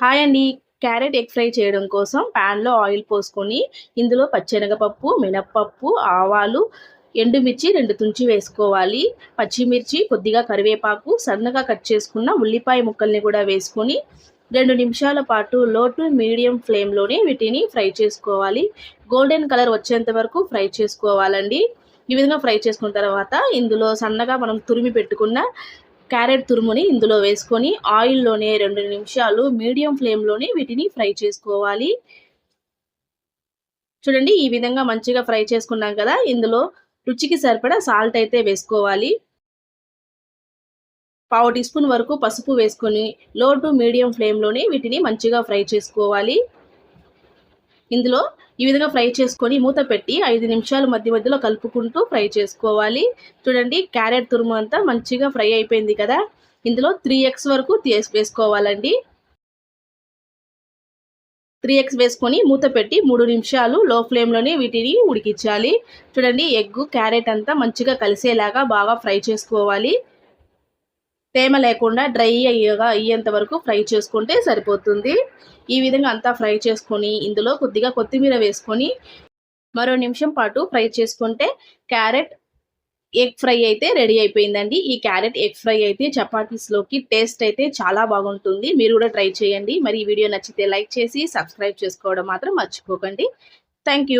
Hi అండి. Carrot egg fry చేయడం కోసం ప్యాన్లో ఆయిల్ పోసుకొని ఇందులో పచ్చెనగపప్పు మినప్పప్పు ఆవాలు ఎండుమిర్చి రెండు తుంచి వేసుకోవాలి. పచ్చిమిర్చి కొద్దిగా కరివేపాకు సన్నగా కట్ చేసుకున్న ఉల్లిపాయ ముక్కల్ని కూడా వేసుకొని రెండు నిమిషాల పాటు లో టు మీడియం ఫ్లేమ్లోనే వీటిని ఫ్రై చేసుకోవాలి. గోల్డెన్ కలర్ వచ్చేంత వరకు ఫ్రై చేసుకోవాలండి. ఈ విధంగా ఫ్రై చేసుకున్న తర్వాత ఇందులో సన్నగా మనం తురిమి పెట్టుకున్న క్యారెట్ తురుముని ఇందులో వేసుకొని ఆయిల్లోనే రెండు నిమిషాలు మీడియం ఫ్లేమ్లోనే వీటిని ఫ్రై చేసుకోవాలి. చూడండి ఈ విధంగా మంచిగా ఫ్రై చేసుకున్నాం కదా ఇందులో రుచికి సరిపడా సాల్ట్ అయితే వేసుకోవాలి. పావు టీ స్పూన్ వరకు పసుపు వేసుకొని లో టు మీడియం ఫ్లేమ్లోనే వీటిని మంచిగా ఫ్రై చేసుకోవాలి. ఇందులో ఈ విధంగా ఫ్రై చేసుకొని మూత పెట్టి ఐదు నిమిషాలు మధ్య మధ్యలో కలుపుకుంటూ ఫ్రై చేసుకోవాలి. చూడండి క్యారెట్ తురుము అంతా మంచిగా ఫ్రై అయిపోయింది కదా. ఇందులో త్రీ ఎగ్స్ వరకు వేసుకోవాలండి. త్రీ ఎగ్స్ వేసుకొని మూత పెట్టి మూడు నిమిషాలు లో ఫ్లేమ్లోనే వీటిని ఉడికించాలి. చూడండి ఎగ్ క్యారెట్ అంతా మంచిగా కలిసేలాగా బాగా ఫ్రై చేసుకోవాలి. తేమ లేకుండా డ్రై అయ్యగా అయ్యేంత వరకు ఫ్రై చేసుకుంటే సరిపోతుంది. ఈ విధంగా అంతా ఫ్రై చేసుకొని ఇందులో కొద్దిగా కొత్తిమీర వేసుకొని మరో నిమిషం పాటు ఫ్రై చేసుకుంటే క్యారెట్ ఎగ్ ఫ్రై అయితే రెడీ అయిపోయిందండి. ఈ క్యారెట్ ఎగ్ ఫ్రై అయితే చపాతీస్లోకి టేస్ట్ అయితే చాలా బాగుంటుంది. మీరు కూడా ట్రై చేయండి. మరి ఈ వీడియో నచ్చితే లైక్ చేసి సబ్స్క్రైబ్ చేసుకోవడం మాత్రం మర్చిపోకండి. థ్యాంక్